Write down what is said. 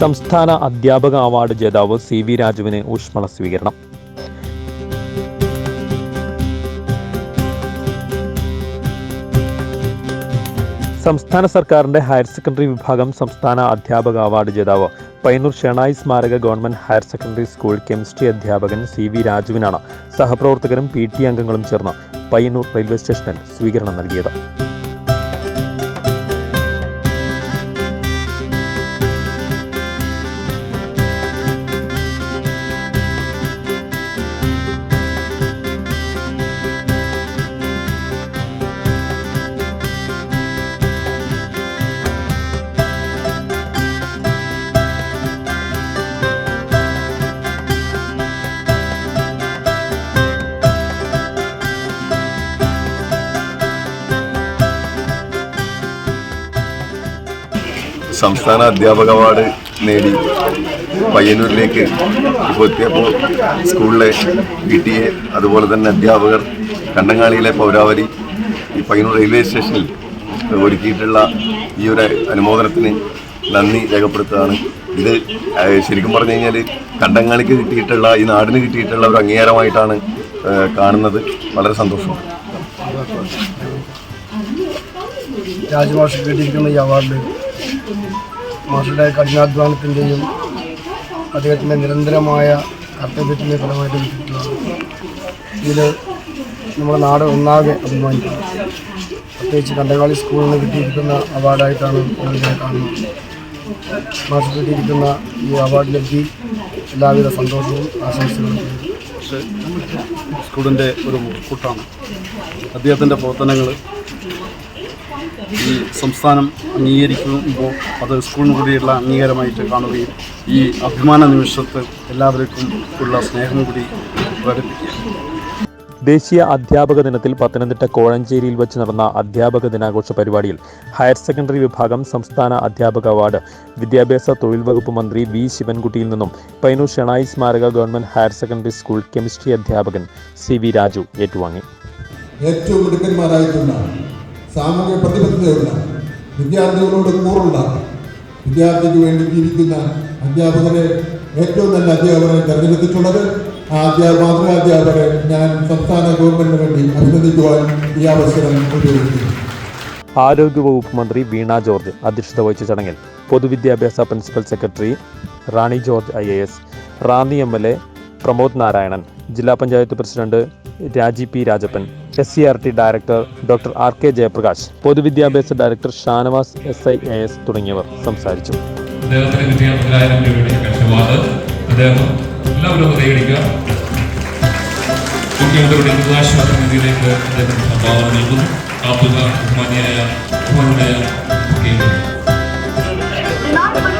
സംസ്ഥാന അധ്യാപക അവാർഡ് ജേതാവ് സി വി രാജുവിന് ഊഷ്മള സ്വീകരണം. സംസ്ഥാന സർക്കാരിന്റെ ഹയർ സെക്കൻഡറി വിഭാഗം സംസ്ഥാന അധ്യാപക അവാർഡ് ജേതാവ് പയ്യന്നൂർ ഷെണായി സ്മാരക government higher secondary school chemistry അധ്യാപകൻ സി വി രാജുവിനാണ് സഹപ്രവർത്തകരും പി ടി അംഗങ്ങളും ചേർന്ന് പയ്യന്നൂർ റെയിൽവേ സ്റ്റേഷനിൽ സ്വീകരണം നൽകിയത്. സംസ്ഥാന അധ്യാപക അവാർഡ് നേടി പയ്യന്നൂരിലേക്ക് ഇപ്പോൾ എത്തിയപ്പോൾ സ്കൂളിലെ പി ടി എ അതുപോലെ തന്നെ അധ്യാപകർ കണ്ണങ്ങാളിയിലെ പൗരാവലി ഈ പയ്യന്നൂർ റെയിൽവേ സ്റ്റേഷനിൽ ഒരുക്കിയിട്ടുള്ള ഈ ഒരു അനുമോദനത്തിന് നന്ദി രേഖപ്പെടുത്തുകയാണ്. ഇത് ശരിക്കും പറഞ്ഞു കഴിഞ്ഞാൽ കണ്ടങ്ങാളിക്ക് കിട്ടിയിട്ടുള്ള ഈ നാടിന് കിട്ടിയിട്ടുള്ള ഒരു അംഗീകാരമായിട്ടാണ് കാണുന്നത്. വളരെ രാജമാഷ് കിട്ടിയിരിക്കുന്ന ഈ അവാർഡ് മാഷയുടെ കഠിനാധ്വാനത്തിന്റെയും അദ്ദേഹത്തിന്റെ നിരന്തരമായ കർത്തവ്യത്തിന്റെ ഫലമായിട്ട് കിട്ടിയിട്ടുള്ളതാണ് ഇതിൽ നമ്മുടെ നാട് ഒന്നാകെ അഭിമാനിക്കുന്നു. പ്രത്യേകിച്ച് കണ്ടകാളി സ്കൂളിൽ നിന്ന് കിട്ടിയിരിക്കുന്ന അവാർഡായിട്ടാണ് ഞാനിതിനെ കാണുന്നത്. മാഷ് കിട്ടിയിരിക്കുന്ന ഈ അവാർഡ് ലബ്ധി എല്ലാവിധ സന്തോഷവും ആശംസകളും സ്കൂളിന്റെ ഒരു കൂട്ടാണ്. അദ്ദേഹത്തിന്റെ പ്രവർത്തനങ്ങൾ ഈ സംസ്ഥാനം അംഗീകരിക്കുമ്പോൾ അത് സ്കൂളിന് കൂടിയുള്ള അംഗീകാരമായിട്ട് കാണുകയും ഈ അഭിമാന നിമിഷത്ത് എല്ലാവർക്കും ഉള്ള സ്നേഹം കൂടി പ്രകടിപ്പിക്കുക ദേശീയ അധ്യാപക ദിനത്തിൽ പത്തനംതിട്ട കോഴഞ്ചേരിയിൽ വെച്ച് നടന്ന അധ്യാപക ദിനാഘോഷ പരിപാടിയിൽ ഹയർ സെക്കൻഡറി വിഭാഗം സംസ്ഥാന അധ്യാപക അവാർഡ്. വിദ്യാഭ്യാസ തൊഴിൽ വകുപ്പ് മന്ത്രി വി ശിവൻകുട്ടിയിൽ നിന്നും പൈനൂർ ഷെണായി സ്മാരക government higher secondary school chemistry അധ്യാപകൻ സി വി രാജു ഏറ്റുവാങ്ങി. ഏറ്റവും വിദ്യാർത്ഥികളോട് കൂറുള്ള വിദ്യാർത്ഥിക്ക് വേണ്ടി ജീവിക്കുന്ന അധ്യാപകരെ ഏറ്റവും നല്ല അധ്യാപകരെ തിരഞ്ഞെടുത്തിട്ടുള്ളത് ആ അധ്യാപക മാതൃകാധ്യാപകരെ ഞാൻ സംസ്ഥാന ഗവൺമെന്റിന് വേണ്ടി അഭിനന്ദിക്കുവാൻ ഈ അവസരം ഉപയോഗിക്കുന്നു. ആരോഗ്യവകുപ്പ് മന്ത്രി വീണ ജോർജ് അധ്യക്ഷത വഹിച്ച ചടങ്ങിൽ പൊതുവിദ്യാഭ്യാസ principal secretary Rani George I A S Ranni M L A Pramod Narayanan ജില്ലാ panchayat president Raji P Rajappan S C R T director doctor R K Jayaprakash പൊതുവിദ്യാഭ്യാസ director Shanavas S I A S തുടങ്ങിയവർ സംസാരിച്ചു. അദ്ദേഹത്തിന് കിട്ടിയ രൂപയുടെ അദ്ദേഹം എല്ലാവരും ഒന്ന് കൈയടിക്കുക. കുട്ടികളുടെ ദുരിതാശ്വാസ നിധിയിലേക്ക് അദ്ദേഹം സംഭാവന നൽകുന്നു. കാത്തുക ബഹുമാനിയായ ബഹുമാനായ മുഖ്യമന്ത്രി Do not put